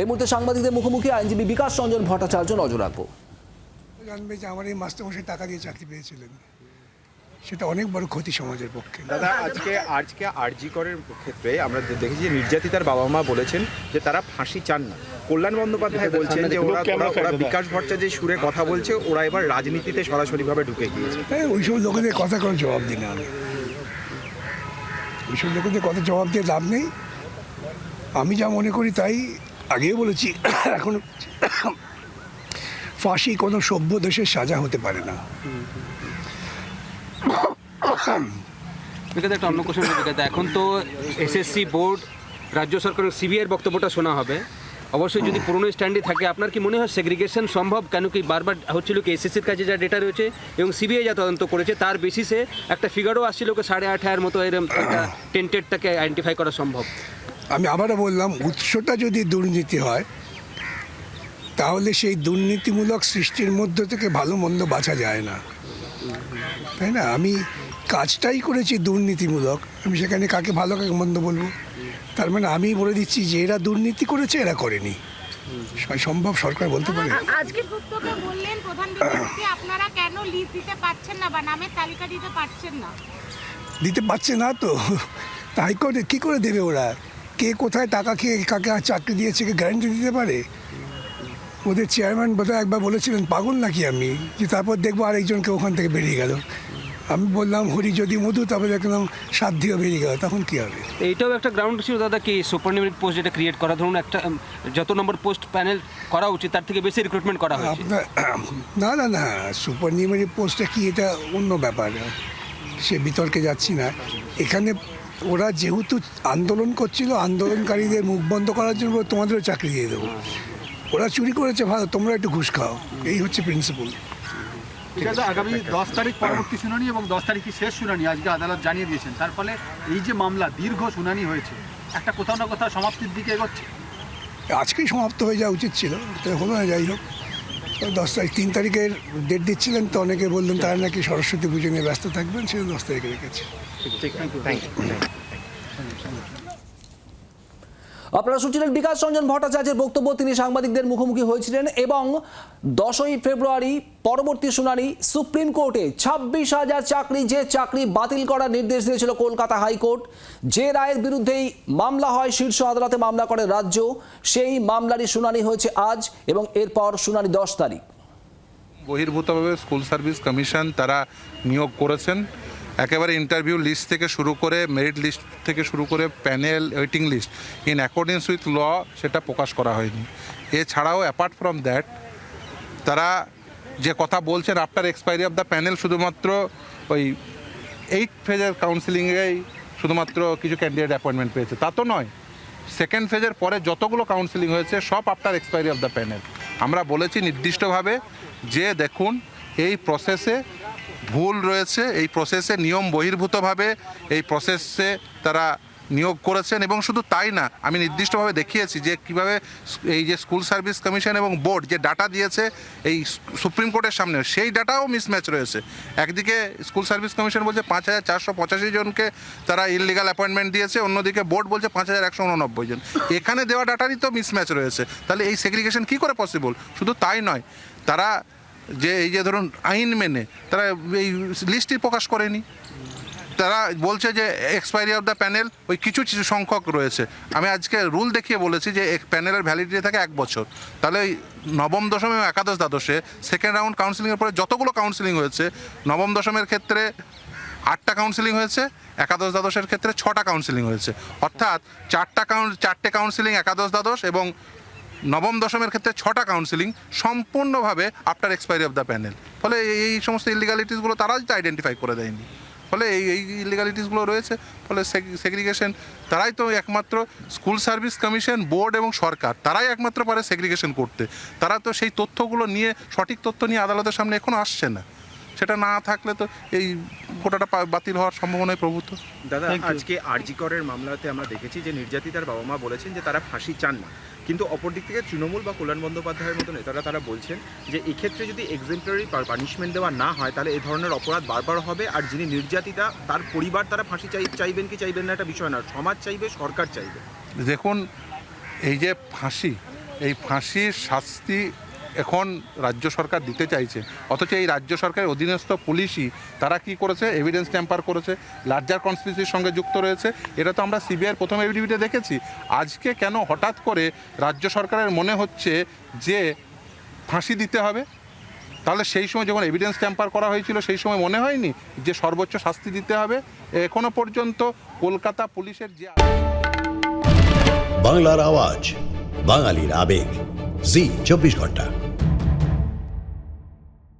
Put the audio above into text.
এই মুহূর্তে সাংবাদিকদের মুখোমুখি আইনজীবী বিকাশ রঞ্জন ভট্টাচার্য নজর রাখব। জানবে যে আমার এই মাস্টারমশাই টাকা দিয়ে চাকরি পেয়েছিলেন। সেটা অনেক বড় ক্ষতি সমাজের পক্ষে। দাদা আজকে আজকে আরজি করের ক্ষেত্রে আমরা দেখেছি যে নির্যাতিতার বাবা মা বলেছেন যে তারা ফাঁসি চান না। কল্যাণ বন্দ্যোপাধ্যায় বলছেন যে ওরা ওরা বিকাশ যে সুরে কথা বলছে ওরা এবার রাজনীতিতে সরাসরিভাবে ঢুকে গিয়েছে। হ্যাঁ ওইসব লোকেদের কথা কোনো জবাব দিই না আমি। ওইসব লোকেদের কথা জবাব দিয়ে লাভ নেই। আমি যা মনে করি তাই আগেও বলেছি, এখন ফাঁসি কোনো সভ্য দেশের সাজা হতে পারে না। একটা অন্য কোশ্চেন এখন তো এসএসসি বোর্ড রাজ্য সরকারের সিবিআইয়ের বক্তব্যটা শোনা হবে। অবশ্যই যদি পুরনো স্ট্যান্ডে থাকে, আপনার কি মনে হয় সেগ্রিগেশন সম্ভব? কেন কি বারবার হচ্ছিল কি এসএসসির কাছে যা ডেটা রয়েছে এবং সিবিআই যা তদন্ত করেছে, তার বেসিসে একটা ফিগারও আসছিল সাড়ে আট হাজার মতো এরকম একটা টেন্টেডটাকে আইডেন্টিফাই করা সম্ভব? আমি আবারও বললাম উৎসটা যদি দুর্নীতি হয় তাহলে সেই দুর্নীতিমূলক সৃষ্টির মধ্য থেকে ভালো মন্দ বাঁচা যায় না। তাই না? আমি কাজটাই করেছি দুর্নীতিমূলক। আমি সেখানে কাকে ভালো কাকে মন্দ বলব? তার মানে আমি বলে দিচ্ছি যে এরা দুর্নীতি করেছে এরা করেনি। সম্ভব সরকার বলতে পারে। আজকে বললেন প্রধান আপনারা কেন লিস্ট দিতে পারছেন না বা নামের তালিকা দিতে পারছেন না? দিতে পারছে না তো? তাই করে কী করে দেবে ওরা? কে কোথায় টাকা খেয়ে কাকে আর চাকরি দিয়েছে কে গ্যারান্টি দিতে পারে? ওদের চেয়ারম্যান বোধহয় একবার বলেছিলেন পাগল নাকি আমি? যে তারপর দেখব আরেকজনকে ওখান থেকে বেরিয়ে গেল। আমি বললাম হরি যদি মধু তারপরে দেখলাম সাধ্যিও বেরিয়ে গেল। তখন কী হবে? এইটাও একটা গ্রাউন্ড ছিল দাদা কি সুপারনিমেন্ট পোস্ট যেটা ক্রিয়েট করা ধরুন একটা যত নম্বর পোস্ট প্যানেল করা উচিত তার থেকে বেশি রিক্রুটমেন্ট করা হয় আপনার না না না সুপার নিউমারি পোস্টটা কি এটা অন্য ব্যাপার? সে বিতর্কে যাচ্ছি না। এখানে ওরা যেহেতু আন্দোলন করছিল আন্দোলনকারীদের মুখ বন্ধ করার জন্য তোমাদেরও চাকরি দিয়ে দেবো। ওরা চুরি করেছে ভালো তোমরা একটু ঘুষ খাও। এই হচ্ছে প্রিন্সিপাল ঠিক আছে আগামী দশ তারিখ পরবর্তী শুনানি এবং দশ তারিখই শেষ শুনানি আজকে আদালত জানিয়ে দিয়েছেন। তার ফলে এই যে মামলা দীর্ঘ শুনানি হয়েছে একটা কোথাও না কোথাও সমাপ্তির দিকে এগোচ্ছে। আজকেই সমাপ্ত হয়ে যাওয়া উচিত ছিল হলো না যাই হোক। দশ তারিখ, তিন তারিখের ডেট দিচ্ছিলেন তো, অনেকে বললেন তারা নাকি সরস্বতী পুজো নিয়ে ব্যস্ত থাকবেন সেটা দশ তারিখে রেখেছে। থ্যাংক ইউ আপনারা শুনছিলেন বিকাশ রঞ্জন ভট্টাচার্যের বক্তব্য। তিনি সাংবাদিকদের মুখোমুখি হয়েছিলেন এবং দশই ফেব্রুয়ারি পরবর্তী শুনানি সুপ্রিম কোর্টে ছাব্বিশ হাজার চাকরি যে চাকরি বাতিল করার নির্দেশ দিয়েছিল কলকাতা হাইকোর্ট, যে রায়ের বিরুদ্ধেই মামলা হয় শীর্ষ আদালতে মামলা করে রাজ্য, সেই মামলারই শুনানি হয়েছে আজ এবং এরপর শুনানি দশ তারিখ। বহির্ভূতভাবে স্কুল সার্ভিস কমিশন তারা নিয়োগ করেছেন। একেবারে ইন্টারভিউ লিস্ট থেকে শুরু করে মেরিট লিস্ট থেকে শুরু করে panel waiting list in accordance with law সেটা প্রকাশ করা হয়নি। এছাড়াও অ্যাপার্ট ফ্রম দ্যাট তারা যে কথা বলছেন after expiry of the panel শুধুমাত্র ওই এইট ফেজের কাউন্সিলিংয়েই শুধুমাত্র কিছু ক্যান্ডিডেট অ্যাপয়েন্টমেন্ট পেয়েছে। তা তো নয়। সেকেন্ড ফেজের পরে যতগুলো কাউন্সিলিং হয়েছে, সব after expiry of the panel আমরা বলেছি নির্দিষ্টভাবে যে দেখুন, এই প্রসেসে ভুল রয়েছে, এই প্রসেসে নিয়ম বহির্ভূতভাবে এই প্রসেসে তারা নিয়োগ করেছেন এবং শুধু তাই না, আমি নির্দিষ্টভাবে দেখিয়েছি যে কীভাবে এই যে স্কুল সার্ভিস কমিশন এবং বোর্ড যে ডাটা দিয়েছে এই সুপ্রিম কোর্টের সামনে, সেই ডাটাও মিসম্যাচ রয়েছে। একদিকে স্কুল সার্ভিস কমিশন বলছে পাঁচ হাজার চারশো পঁচাশি জনকে তারা ইললিগাল অ্যাপয়েন্টমেন্ট দিয়েছে, অন্যদিকে বোর্ড বলছে পাঁচ হাজার একশো উননব্বই জন। এখানে দেওয়া ডাটারই তো মিসম্যাচ রয়েছে। তাহলে এই সেগ্রিগেশন কী করে পসিবল শুধু তাই নয়, তারা যে এই যে ধরুন আইন মেনে, তারা এই লিস্টটি প্রকাশ করেনি। তারা বলছে যে এক্সপায়ারি অফ দ্য প্যানেল ওই কিছু কিছু সংখ্যক রয়েছে। আমি আজকে রুল দেখিয়ে বলেছি যে প্যানেলের ভ্যালিডিটি থাকে এক বছর। তাহলে ওই নবম দশম এবং একাদশ দ্বাদশে সেকেন্ড রাউন্ড কাউন্সিলিংয়ের পরে যতগুলো কাউন্সিলিং হয়েছে, নবম দশমের ক্ষেত্রে আটটা কাউন্সিলিং হয়েছে, একাদশ দ্বাদশের ক্ষেত্রে ছটা কাউন্সিলিং হয়েছে। অর্থাৎ চারটা কাউন্ট চারটে কাউন্সিলিং একাদশ দ্বাদশ এবং নবম দশমের ক্ষেত্রে ছটা কাউন্সিলিং সম্পূর্ণভাবে after expiry of the panel ফলে এই- সমস্ত ইলিগালিটিসগুলো তারা তো আইডেন্টিফাই করে দেয়নি। ফলে এই এই ইলিগালিটিসগুলো রয়েছে। ফলে সেগ্রিগেশন তারাই তো একমাত্র স্কুল সার্ভিস কমিশন বোর্ড এবং সরকার, তারাই একমাত্র পারে সেগ্রিগেশন করতে। তারা তো সেই তথ্যগুলো নিয়ে, সঠিক তথ্য নিয়ে আদালতের সামনে এখনও আসছে না। সেটা না থাকলে তো এই কোটাটা বাতিল হওয়ার সম্ভাবনাই প্রভূত। দাদা আজকে আরজি করের মামলাতে আমরা দেখেছি যে নির্যাতিতার বাবা মা বলেছেন যে তারা ফাঁসি চান না। কিন্তু অপরদিক থেকে তৃণমূল বা কল্যাণ বন্দ্যোপাধ্যায়ের মতো নেতারা তারা বলছেন যে এক্ষেত্রে যদি এক্সেম্পলারি পানিশমেন্ট দেওয়া না হয় তাহলে এই ধরনের অপরাধ বারবার হবে আর যিনি নির্যাতিতা তার পরিবার তারা ফাঁসি চাই চাইবেন কি চাইবেন না একটা বিষয় না সমাজ চাইবে সরকার চাইবে। দেখুন এই যে ফাঁসি এই ফাঁসির শাস্তি এখন রাজ্য সরকার দিতে চাইছে। অথচ এই রাজ্য সরকারের অধীনস্থ পুলিশই তারা কি করেছে? এভিডেন্স ট্যাম্পার করেছে। লার্জার কনস্পিসির সঙ্গে যুক্ত রয়েছে। এটা তো আমরা সিবিআইয়ের প্রথম এভিডিভিটে দেখেছি। আজকে কেন হঠাৎ করে রাজ্য সরকারের মনে হচ্ছে যে ফাঁসি দিতে হবে? তাহলে সেই সময় যখন এভিডেন্স ট্যাম্পার করা হয়েছিল, সেই সময় মনে হয়নি যে সর্বোচ্চ শাস্তি দিতে হবে? এখনও পর্যন্ত কলকাতা পুলিশের যে বাংলার আওয়াজ, বাঙালির আবেগ। জি, চব্বিশ ঘণ্টা।